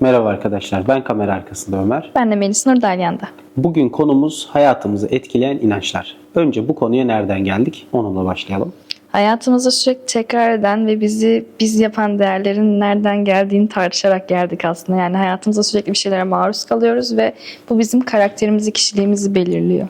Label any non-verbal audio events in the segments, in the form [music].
Merhaba arkadaşlar, ben kamera arkasında Ömer. Ben de Melis Nur Dalyan'da. Bugün konumuz hayatımızı etkileyen inançlar. Önce bu konuya nereden geldik? Onunla başlayalım. Hayatımızda sürekli tekrar eden ve bizi biz yapan değerlerin nereden geldiğini tartışarak geldik aslında. Yani hayatımızda sürekli bir şeylere maruz kalıyoruz ve bu bizim karakterimizi, kişiliğimizi belirliyor.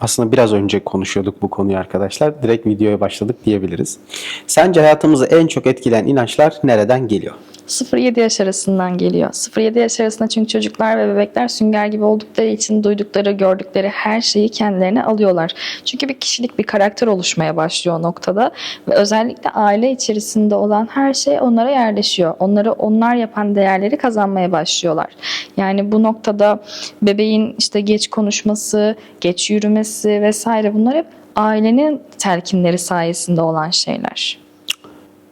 Aslında biraz önce konuşuyorduk bu konuyu arkadaşlar. Direkt videoya başladık diyebiliriz. Sence hayatımızı en çok etkileyen inançlar nereden geliyor? 0-7 yaş arasından geliyor. 0-7 yaş arasında çünkü çocuklar ve bebekler sünger gibi oldukları için duydukları, gördükleri her şeyi kendilerine alıyorlar. Çünkü bir kişilik, bir karakter oluşmaya başlıyor o noktada. Ve özellikle aile içerisinde olan her şey onlara yerleşiyor. Onları onlar yapan değerleri kazanmaya başlıyorlar. Yani bu noktada bebeğin işte geç konuşması, geç yürümesi vesaire bunlar hep ailenin telkinleri sayesinde olan şeyler.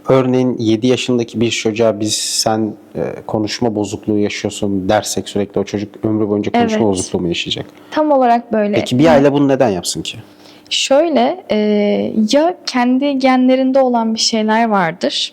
Örneğin 7 yaşındaki bir çocuğa biz sen e, konuşma bozukluğu yaşıyorsun dersek sürekli o çocuk ömrü boyunca konuşma Evet. bozukluğu mu yaşayacak? Tam olarak böyle. Peki bir aile bunu neden yapsın ki? Şöyle e, ya kendi genlerinde olan bir şeyler vardır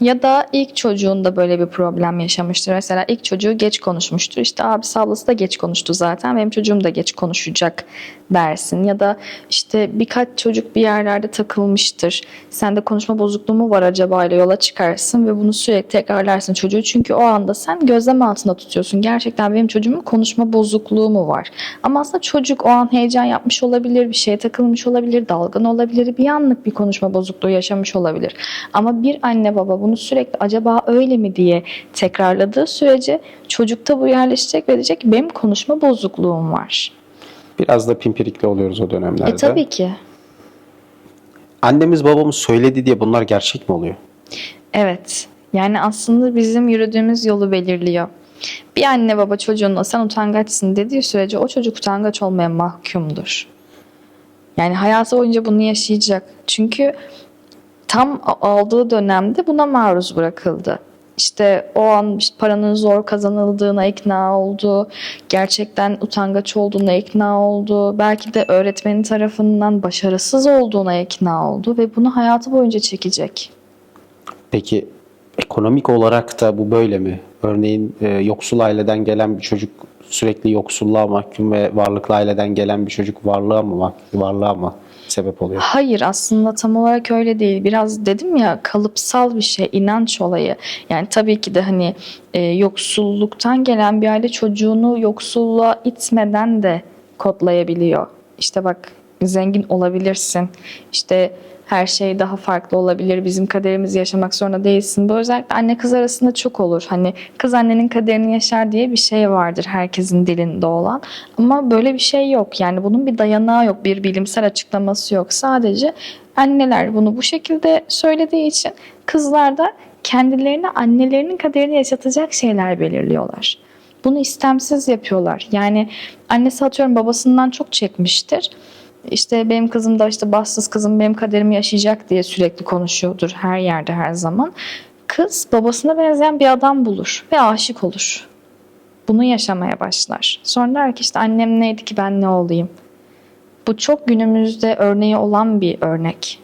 ya da ilk çocuğunda böyle bir problem yaşamıştır. Mesela ilk çocuğu geç konuşmuştur. İşte abisi ablası da geç konuştu zaten. Benim çocuğum da geç konuşacak dersin. Ya da işte birkaç çocuk bir yerlerde takılmıştır. Sende konuşma bozukluğu mu var acaba ile yola çıkarsın ve bunu sürekli tekrarlarsın çocuğu. Çünkü o anda sen gözlem altında tutuyorsun. Gerçekten benim çocuğumun konuşma bozukluğu mu var? Ama aslında çocuk o an heyecan yapmış olabilir, bir şeye takılmış olabilir, dalgın olabilir, bir anlık bir konuşma bozukluğu yaşamış olabilir. Ama bir anne baba bunu sürekli acaba öyle mi diye tekrarladığı sürece çocukta bu yerleşecek ve diyecek ki benim konuşma bozukluğum var. Biraz da pimpirikli oluyoruz o dönemlerde. E tabii ki. Annemiz babamız söyledi diye bunlar gerçek mi oluyor? Evet. Yani aslında bizim yürüdüğümüz yolu belirliyor. Bir anne baba çocuğuna sen utangaçsın dediği sürece o çocuk utangaç olmaya mahkumdur. Yani hayatı boyunca bunu yaşayacak. Çünkü tam aldığı dönemde buna maruz bırakıldı. İşte o an işte paranın zor kazanıldığına ikna oldu. Gerçekten utangaç olduğuna ikna oldu. Belki de öğretmenin tarafından başarısız olduğuna ikna oldu ve bunu hayatı boyunca çekecek. Peki ekonomik olarak da bu böyle mi? Örneğin e, yoksul aileden gelen bir çocuk sürekli yoksulluğa mahkum ve varlıklı aileden gelen bir çocuk varlığa mı mahkum, varlığa mı sebep oluyor? Hayır aslında tam olarak öyle değil. Biraz dedim ya kalıpsal bir şey, inanç olayı. Yani tabii ki de hani e, yoksulluktan gelen bir aile çocuğunu yoksulluğa itmeden de kodlayabiliyor. İşte bak zengin olabilirsin. İşte her şey daha farklı olabilir. Bizim kaderimizi yaşamak zorunda değilsin. Bu özellikle anne kız arasında çok olur. Hani kız annenin kaderini yaşar diye bir şey vardır herkesin dilinde olan. Ama böyle bir şey yok. Yani bunun bir dayanağı yok, bir bilimsel açıklaması yok. Sadece anneler bunu bu şekilde söylediği için kızlar da kendilerine annelerinin kaderini yaşatacak şeyler belirliyorlar. Bunu istemsiz yapıyorlar. Yani annesi atıyorum babasından çok çekmiştir. İşte benim kızım da işte bahtsız kızım benim kaderimi yaşayacak diye sürekli konuşuyordur her yerde her zaman. Kız babasına benzeyen bir adam bulur ve aşık olur. Bunu yaşamaya başlar. Sonra der ki işte annem neydi ki ben ne olayım. Bu çok günümüzde örneği olan bir örnek.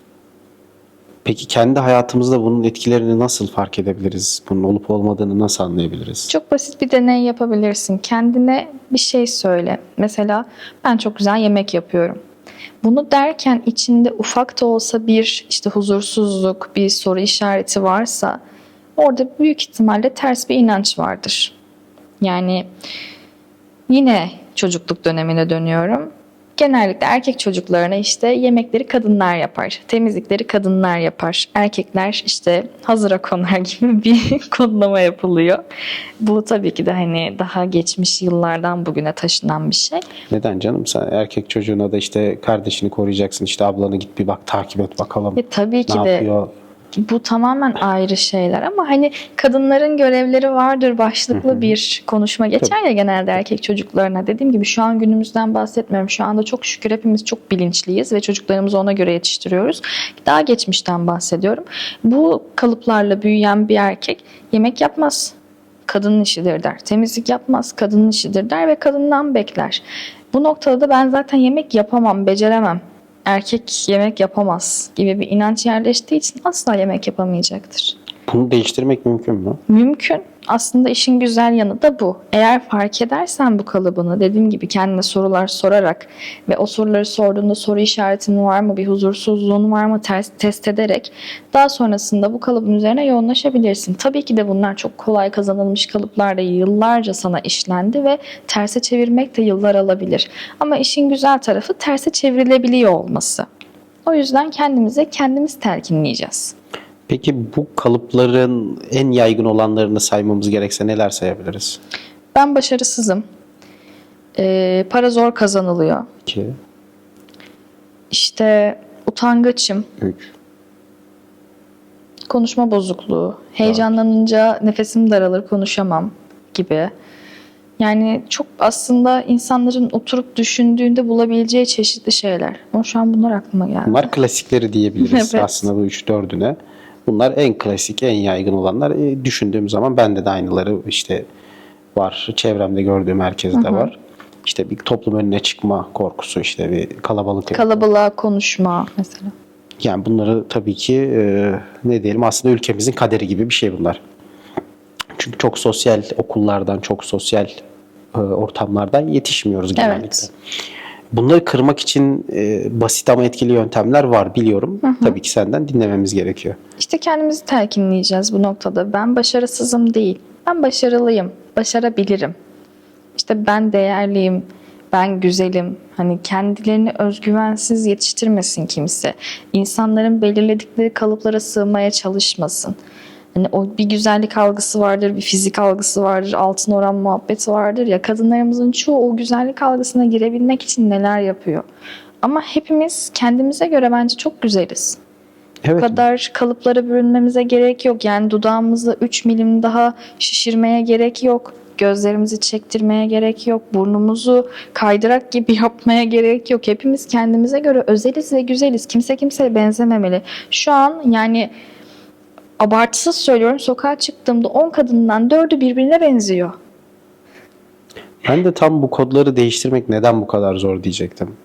Peki kendi hayatımızda bunun etkilerini nasıl fark edebiliriz? Bunun olup olmadığını nasıl anlayabiliriz? Çok basit bir deney yapabilirsin. Kendine bir şey söyle. Mesela ben çok güzel yemek yapıyorum. Bunu derken içinde ufak da olsa bir işte huzursuzluk, bir soru işareti varsa orada büyük ihtimalle ters bir inanç vardır. Yani yine çocukluk dönemine dönüyorum. Genellikle erkek çocuklarına işte yemekleri kadınlar yapar, temizlikleri kadınlar yapar. Erkekler işte hazıra konar [laughs] gibi bir kodlama yapılıyor. Bu tabii ki de hani daha geçmiş yıllardan bugüne taşınan bir şey. Neden canım? Sen erkek çocuğuna da işte kardeşini koruyacaksın. İşte ablanı git bir bak takip et bakalım. E tabii ki ne de yapıyor? Bu tamamen ayrı şeyler ama hani kadınların görevleri vardır başlıklı bir konuşma geçer ya genelde erkek çocuklarına. Dediğim gibi şu an günümüzden bahsetmiyorum. Şu anda çok şükür hepimiz çok bilinçliyiz ve çocuklarımızı ona göre yetiştiriyoruz. Daha geçmişten bahsediyorum. Bu kalıplarla büyüyen bir erkek yemek yapmaz. Kadının işidir der. Temizlik yapmaz. Kadının işidir der ve kadından bekler. Bu noktada da ben zaten yemek yapamam, beceremem erkek yemek yapamaz gibi bir inanç yerleştiği için asla yemek yapamayacaktır. Bunu değiştirmek mümkün mü? Mümkün Aslında işin güzel yanı da bu. Eğer fark edersen bu kalıbını dediğim gibi kendine sorular sorarak ve o soruları sorduğunda soru işaretin var mı, bir huzursuzluğun var mı ters, test ederek daha sonrasında bu kalıbın üzerine yoğunlaşabilirsin. Tabii ki de bunlar çok kolay kazanılmış kalıplar değil. Yıllarca sana işlendi ve terse çevirmek de yıllar alabilir. Ama işin güzel tarafı terse çevrilebiliyor olması. O yüzden kendimize kendimiz telkinleyeceğiz. Peki bu kalıpların en yaygın olanlarını saymamız gerekse neler sayabiliriz? Ben başarısızım. Ee, para zor kazanılıyor. 2, İşte utangaçım. 3, Konuşma bozukluğu. Heyecanlanınca nefesim daralır, konuşamam gibi. Yani çok aslında insanların oturup düşündüğünde bulabileceği çeşitli şeyler. Ama şu an bunlar aklıma geldi. Bunlar klasikleri diyebiliriz [laughs] Evet. aslında bu 3-4'üne. Bunlar en klasik, en yaygın olanlar. E, düşündüğüm zaman bende de aynıları işte var. Çevremde gördüğüm herkeste var. İşte bir toplum önüne çıkma korkusu, işte bir kalabalık. Kalabalığa konuşma mesela. Yani bunları tabii ki e, ne diyelim aslında ülkemizin kaderi gibi bir şey bunlar. Çünkü çok sosyal okullardan, çok sosyal e, ortamlardan yetişmiyoruz genellikle. Evet. Bunları kırmak için e, basit ama etkili yöntemler var biliyorum. Tabii ki senden dinlememiz gerekiyor. İşte kendimizi telkinleyeceğiz bu noktada. Ben başarısızım değil. Ben başarılıyım. Başarabilirim. İşte ben değerliyim. Ben güzelim. Hani kendilerini özgüvensiz yetiştirmesin kimse. İnsanların belirledikleri kalıplara sığmaya çalışmasın. Hani o bir güzellik algısı vardır, bir fizik algısı vardır, altın oran muhabbeti vardır ya kadınlarımızın çoğu o güzellik algısına girebilmek için neler yapıyor. Ama hepimiz kendimize göre bence çok güzeliz. Evet. Bu kadar kalıplara bürünmemize gerek yok. Yani dudağımızı 3 milim daha şişirmeye gerek yok. Gözlerimizi çektirmeye gerek yok. Burnumuzu kaydırak gibi [laughs] yapmaya gerek yok. Hepimiz kendimize göre özeliz ve güzeliz. Kimse kimseye benzememeli. Şu an yani abartısız söylüyorum sokağa çıktığımda 10 kadından 4'ü birbirine benziyor. Ben de tam bu kodları değiştirmek neden bu kadar zor diyecektim.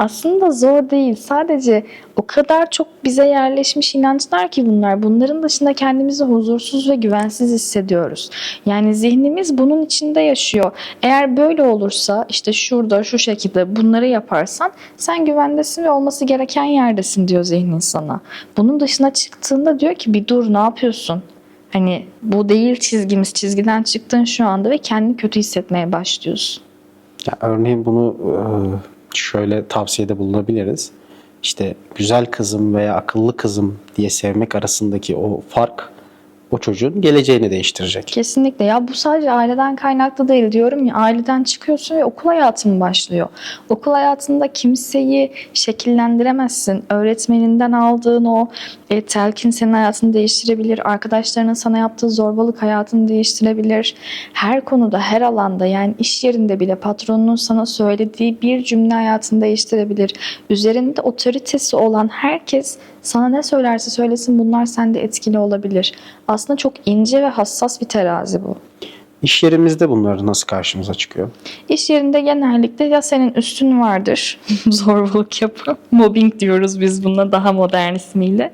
Aslında zor değil. Sadece o kadar çok bize yerleşmiş inançlar ki bunlar. Bunların dışında kendimizi huzursuz ve güvensiz hissediyoruz. Yani zihnimiz bunun içinde yaşıyor. Eğer böyle olursa işte şurada şu şekilde bunları yaparsan sen güvendesin ve olması gereken yerdesin diyor zihnin sana. Bunun dışına çıktığında diyor ki bir dur ne yapıyorsun? Hani bu değil çizgimiz çizgiden çıktın şu anda ve kendini kötü hissetmeye başlıyorsun. Ya örneğin bunu şöyle tavsiyede bulunabiliriz. İşte güzel kızım veya akıllı kızım diye sevmek arasındaki o fark o çocuğun geleceğini değiştirecek. Kesinlikle ya bu sadece aileden kaynaklı değil diyorum ya aileden çıkıyorsun ve okul hayatın başlıyor. Okul hayatında kimseyi şekillendiremezsin. Öğretmeninden aldığın o e, telkin senin hayatını değiştirebilir. Arkadaşlarının sana yaptığı zorbalık hayatını değiştirebilir. Her konuda her alanda yani iş yerinde bile patronunun sana söylediği bir cümle hayatını değiştirebilir. Üzerinde otoritesi olan herkes sana ne söylerse söylesin bunlar sende etkili olabilir. Aslında çok ince ve hassas bir terazi bu. İş yerimizde bunlar nasıl karşımıza çıkıyor? İş yerinde genellikle ya senin üstün vardır, [laughs] zorbalık yapı, mobbing diyoruz biz buna daha modern ismiyle.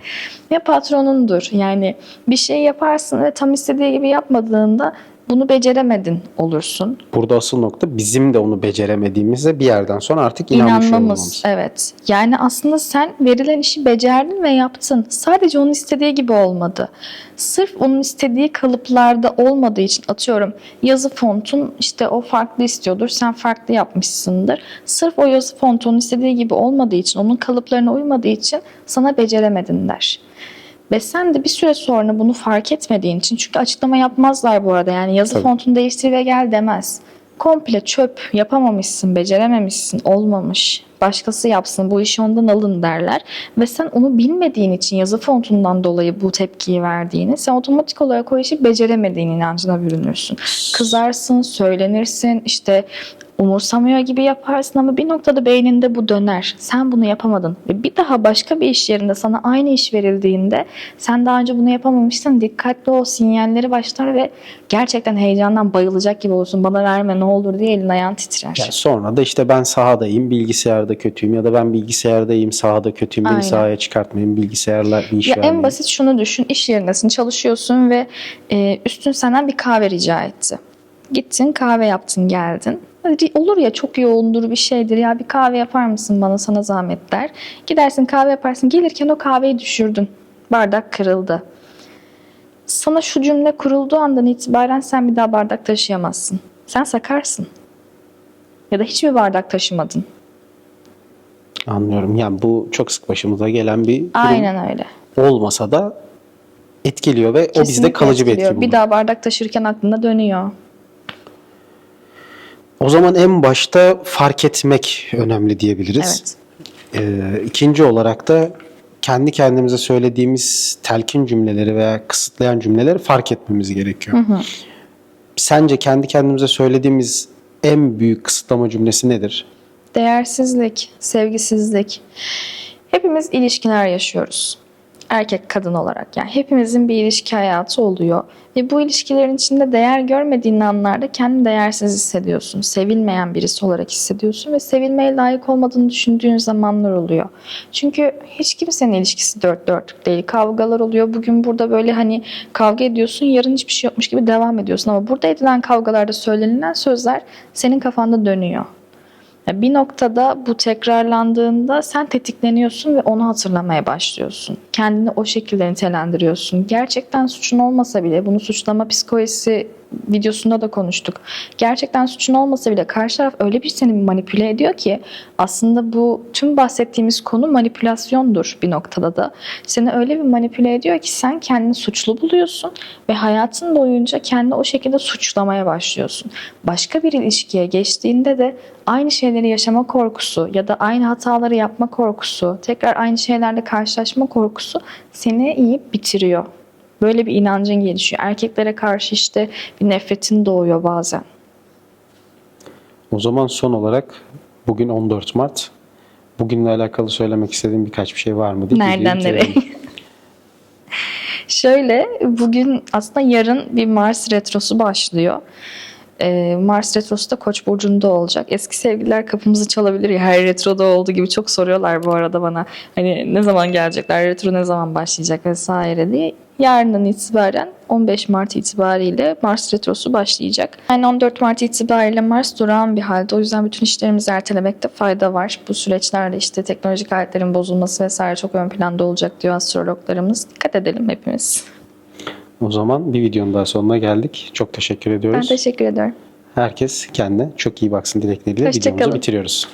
Ya patronundur. Yani bir şey yaparsın ve tam istediği gibi yapmadığında bunu beceremedin olursun. Burada asıl nokta bizim de onu beceremediğimizde bir yerden sonra artık inanmış İnanmamız. olmamız. Evet. Yani aslında sen verilen işi becerdin ve yaptın. Sadece onun istediği gibi olmadı. Sırf onun istediği kalıplarda olmadığı için atıyorum yazı fontun işte o farklı istiyordur. Sen farklı yapmışsındır. Sırf o yazı fontu onun istediği gibi olmadığı için, onun kalıplarına uymadığı için sana beceremedin der. Ve sen de bir süre sonra bunu fark etmediğin için çünkü açıklama yapmazlar bu arada yani yazı Tabii. fontunu değiştir ve gel demez. Komple çöp yapamamışsın, becerememişsin, olmamış. Başkası yapsın bu işi ondan alın derler. Ve sen onu bilmediğin için yazı fontundan dolayı bu tepkiyi verdiğini sen otomatik olarak o işi beceremediğin inancına bürünürsün. Kızarsın, söylenirsin, işte umursamıyor gibi yaparsın ama bir noktada beyninde bu döner. Sen bunu yapamadın. Ve bir daha başka bir iş yerinde sana aynı iş verildiğinde sen daha önce bunu yapamamışsın. Dikkatli ol sinyalleri başlar ve gerçekten heyecandan bayılacak gibi olursun. Bana verme ne olur diye elin ayağın titrer. Yani sonra da işte ben sahadayım, bilgisayarda kötüyüm ya da ben bilgisayardayım, sahada kötüyüm, beni Aynen. sahaya çıkartmayın, bilgisayarla bir iş Ya en vermeyin. basit şunu düşün. iş yerindesin, çalışıyorsun ve e, üstün senden bir kahve rica etti. Gittin, kahve yaptın, geldin. Olur ya çok yoğundur bir şeydir ya bir kahve yapar mısın bana sana zahmet der. Gidersin kahve yaparsın gelirken o kahveyi düşürdün. Bardak kırıldı. Sana şu cümle kurulduğu andan itibaren sen bir daha bardak taşıyamazsın. Sen sakarsın. Ya da hiç mi bardak taşımadın? Anlıyorum. Yani bu çok sık başımıza gelen bir durum Aynen öyle. olmasa da etkiliyor ve o bizde Kesinlikle kalıcı bir etkiliyor. etki Bir daha bardak taşırken aklında dönüyor. O zaman en başta fark etmek önemli diyebiliriz. Evet. Ee, ikinci olarak da kendi kendimize söylediğimiz telkin cümleleri veya kısıtlayan cümleleri fark etmemiz gerekiyor. Sence kendi kendimize söylediğimiz en büyük kısıtlama cümlesi nedir? Değersizlik, sevgisizlik. Hepimiz ilişkiler yaşıyoruz. Erkek kadın olarak yani hepimizin bir ilişki hayatı oluyor ve bu ilişkilerin içinde değer görmediğin anlarda kendini değersiz hissediyorsun. Sevilmeyen birisi olarak hissediyorsun ve sevilmeye layık olmadığını düşündüğün zamanlar oluyor. Çünkü hiç kimsenin ilişkisi dört dörtlük değil. Kavgalar oluyor. Bugün burada böyle hani kavga ediyorsun, yarın hiçbir şey yokmuş gibi devam ediyorsun ama burada edilen kavgalarda söylenilen sözler senin kafanda dönüyor. Bir noktada bu tekrarlandığında sen tetikleniyorsun ve onu hatırlamaya başlıyorsun. Kendini o şekilde nitelendiriyorsun. Gerçekten suçun olmasa bile bunu suçlama psikolojisi videosunda da konuştuk. Gerçekten suçun olmasa bile karşı taraf öyle bir seni manipüle ediyor ki aslında bu tüm bahsettiğimiz konu manipülasyondur bir noktada da. Seni öyle bir manipüle ediyor ki sen kendini suçlu buluyorsun ve hayatın boyunca kendini o şekilde suçlamaya başlıyorsun. Başka bir ilişkiye geçtiğinde de aynı şeyleri yaşama korkusu ya da aynı hataları yapma korkusu, tekrar aynı şeylerle karşılaşma korkusu seni yiyip bitiriyor. Böyle bir inancın gelişiyor. Erkeklere karşı işte bir nefretin doğuyor bazen. O zaman son olarak bugün 14 Mart. Bugünle alakalı söylemek istediğin birkaç bir şey var mı? diye Nereden nereye? [laughs] Şöyle bugün aslında yarın bir Mars retrosu başlıyor. Ee, Mars retrosu da Koç burcunda olacak. Eski sevgililer kapımızı çalabilir ya her retroda olduğu gibi çok soruyorlar bu arada bana. Hani ne zaman gelecekler, retro ne zaman başlayacak vesaire diye. Yarından itibaren 15 Mart itibariyle Mars retrosu başlayacak. Yani 14 Mart itibariyle Mars durağan bir halde. O yüzden bütün işlerimizi ertelemekte fayda var. Bu süreçlerde işte teknolojik aletlerin bozulması vesaire çok ön planda olacak diyor astrologlarımız. Dikkat edelim hepimiz. O zaman bir videonun daha sonuna geldik. Çok teşekkür Ben ediyoruz. teşekkür ederim. Herkes kendine çok iyi baksın dilekleriyle videomuzu bitiriyoruz.